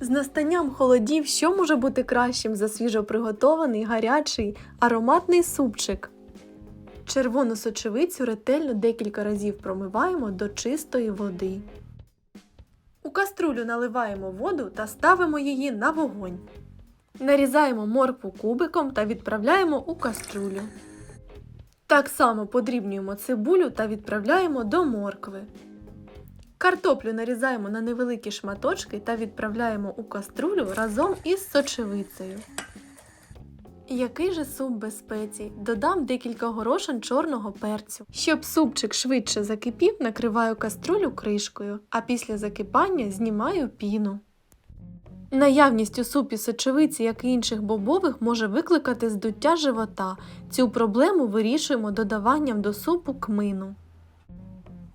З настанням холодів, що може бути кращим за свіжоприготований, гарячий, ароматний супчик. Червону сочевицю ретельно декілька разів промиваємо до чистої води. У каструлю наливаємо воду та ставимо її на вогонь. Нарізаємо моркву кубиком та відправляємо у каструлю. Так само подрібнюємо цибулю та відправляємо до моркви. Картоплю нарізаємо на невеликі шматочки та відправляємо у каструлю разом із сочевицею. Який же суп без спецій? Додам декілька горошин чорного перцю. Щоб супчик швидше закипів, накриваю каструлю кришкою, а після закипання знімаю піну. Наявність у супі сочевиці, як і інших бобових, може викликати здуття живота. Цю проблему вирішуємо додаванням до супу кмину.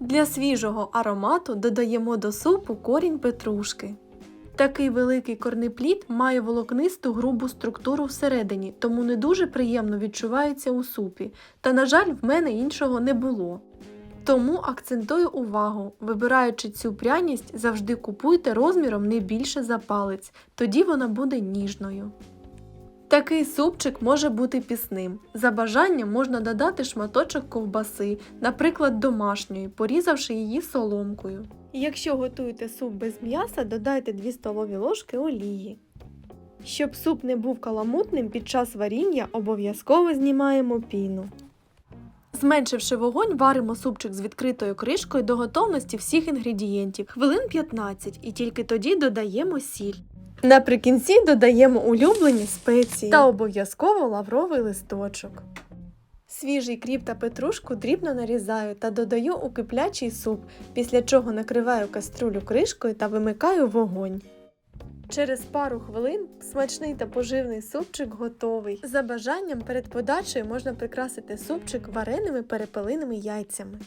Для свіжого аромату додаємо до супу корінь петрушки. Такий великий корнеплід має волокнисту грубу структуру всередині, тому не дуже приємно відчувається у супі. Та, на жаль, в мене іншого не було. Тому акцентую увагу, вибираючи цю пряність, завжди купуйте розміром не більше за палець, тоді вона буде ніжною. Такий супчик може бути пісним. За бажанням можна додати шматочок ковбаси, наприклад, домашньої, порізавши її соломкою. Якщо готуєте суп без м'яса, додайте 2 столові ложки олії. Щоб суп не був каламутним, під час варіння обов'язково знімаємо піну. Зменшивши вогонь, варимо супчик з відкритою кришкою до готовності всіх інгредієнтів хвилин 15 і тільки тоді додаємо сіль. Наприкінці додаємо улюблені спеції та обов'язково лавровий листочок. Свіжий кріп та петрушку дрібно нарізаю та додаю у киплячий суп, після чого накриваю каструлю кришкою та вимикаю вогонь. Через пару хвилин смачний та поживний супчик готовий. За бажанням перед подачею можна прикрасити супчик вареними перепелиними яйцями.